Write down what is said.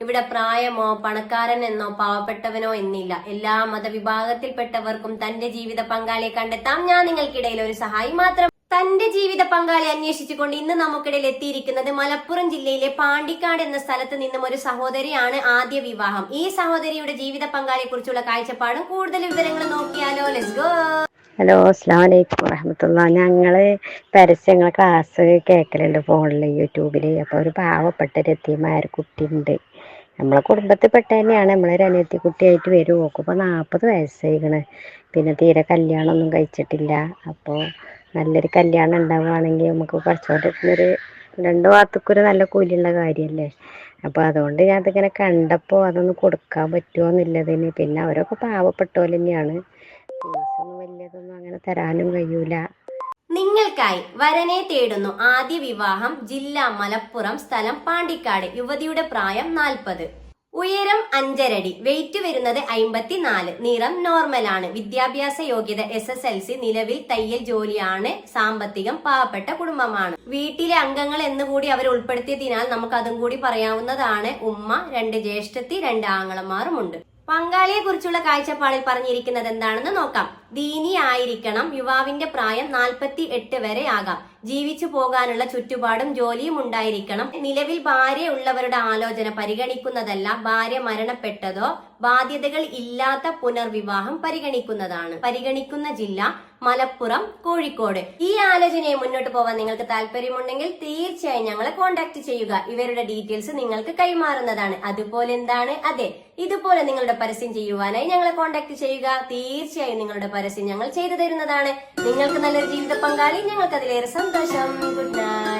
ഇവിടെ പ്രായമോ പണക്കാരൻ എന്നോ പാവപ്പെട്ടവനോ എന്നില്ല. എല്ലാ മതവിഭാഗത്തിൽപ്പെട്ടവർക്കും തന്റെ ജീവിത പങ്കാളിയെ കണ്ടെത്താം. ഞാൻ നിങ്ങൾക്കിടയിൽ ഒരു സഹായി മാത്രം. തന്റെ ജീവിത പങ്കാളി അന്വേഷിച്ചുകൊണ്ട് ഇന്ന് നമുക്കിടയിൽ എത്തിയിരിക്കുന്നത് മലപ്പുറം ജില്ലയിലെ പാണ്ടിക്കാട് എന്ന സ്ഥലത്ത് നിന്നും ഒരു സഹോദരിയാണ് ആദ്യ വിവാഹം. ഈ സഹോദരിയുടെ ജീവിത പങ്കാളിയെ കുറിച്ചുള്ള കാഴ്ചപ്പാടും കൂടുതൽ വിവരങ്ങൾ നോക്കിയാലോ. ലെറ്റ്സ് ഗോ ഹലോ അസ്സാം വലൈക്കും വറഹമത്തുള്ള. ഞങ്ങൾ പരസ്യങ്ങൾ ക്ലാസ് കേൾക്കലുണ്ട് ഫോണിൽ യൂട്യൂബിൽ അപ്പോൾ ഒരു പാവപ്പെട്ട രത്തിമാർ കുട്ടിയുണ്ട് നമ്മളെ കുടുംബത്തിൽപ്പെട്ട തന്നെയാണ് നമ്മളൊരു അനിയത്തി കുട്ടിയായിട്ട് വരും. ഓക്കും ഇപ്പോൾ നാൽപ്പത് വയസ്സായിക്കണ്. പിന്നെ തീരെ കല്യാണമൊന്നും കഴിച്ചിട്ടില്ല. അപ്പോൾ നല്ലൊരു കല്യാണം ഉണ്ടാവുകയാണെങ്കിൽ നമുക്ക് കുറച്ചുകൂടെ രണ്ട് ഭാഗത്തേക്കൊരു നല്ല കൂലിയുള്ള കാര്യമല്ലേ? അപ്പോൾ അതുകൊണ്ട് ഞാൻ അതിങ്ങനെ കണ്ടപ്പോൾ അതൊന്നും കൊടുക്കാൻ പറ്റുമോ എന്നുള്ളതിന് പിന്നെ അവരൊക്കെ പാവപ്പെട്ട തന്നെയാണ്. ഫീസൊന്നും വലിയതൊന്നും അങ്ങനെ തരാനും കഴിയൂല. നിങ്ങൾക്കായി വരനെ തേടുന്നു ആദ്യ വിവാഹം ജില്ല മലപ്പുറം സ്ഥലം പാണ്ടിക്കാട് യുവതിയുടെ പ്രായം നാൽപ്പത്. ഉയരം അഞ്ചരടി വെയിറ്റ് വരുന്നത് അമ്പത്തിനാല് നിറം നോർമൽ ആണ്. വിദ്യാഭ്യാസ യോഗ്യത എസ് എസ് എൽ സി നിലവിൽ തയ്യൽ ജോലിയാണ് സാമ്പത്തികം പാവപ്പെട്ട കുടുംബമാണ്. വീട്ടിലെ അംഗങ്ങൾ എന്നുകൂടി അവർ ഉൾപ്പെടുത്തിയതിനാൽ നമുക്ക് അതും കൂടി പറയാവുന്നതാണ്. ഉമ്മ രണ്ട് ജ്യേഷ്ഠത്തി രണ്ട് ആങ്ങളമാറുമുണ്ട് പങ്കാളിയെ കുറിച്ചുള്ള കാഴ്ചപ്പാടിൽ പറഞ്ഞിരിക്കുന്നത് എന്താണെന്ന് നോക്കാം. ദീനി ആയിരിക്കണം യുവാവിന്റെ പ്രായം നാൽപ്പത്തി എട്ട് വരെ ആകാം. ജീവിച്ചു പോകാനുള്ള ചുറ്റുപാടും ജോലിയും ഉണ്ടായിരിക്കണം. നിലവിൽ ഭാര്യ ഉള്ളവരുടെ ആലോചന പരിഗണിക്കുന്നതല്ല ഭാര്യ മരണപ്പെട്ടതോ ബാധ്യതകൾ ഇല്ലാത്ത പുനർവിവാഹം പരിഗണിക്കുന്നതാണ്. പരിഗണിക്കുന്ന ജില്ല മലപ്പുറം കോഴിക്കോട്. ഈ ആലോചനയെ മുന്നോട്ട് പോകാൻ നിങ്ങൾക്ക് താല്പര്യമുണ്ടെങ്കിൽ തീർച്ചയായും ഞങ്ങളെ കോൺടാക്ട് ചെയ്യുക. ഇവരുടെ ഡീറ്റെയിൽസ് നിങ്ങൾക്ക് കൈമാറുന്നതാണ്. അതുപോലെ എന്താണ്? അതെ ഇതുപോലെ നിങ്ങളുടെ പരസ്യം ചെയ്യുവാനായി ഞങ്ങളെ കോൺടാക്ട് ചെയ്യുക. തീർച്ചയായും നിങ്ങളുടെ പരസ്യം ഞങ്ങൾ ചെയ്തു തരുന്നതാണ്. നിങ്ങൾക്ക് നല്ലൊരു ജീവിത പങ്കാളി ഞങ്ങൾക്ക് അതിലേറെ സന്തോഷം. Good night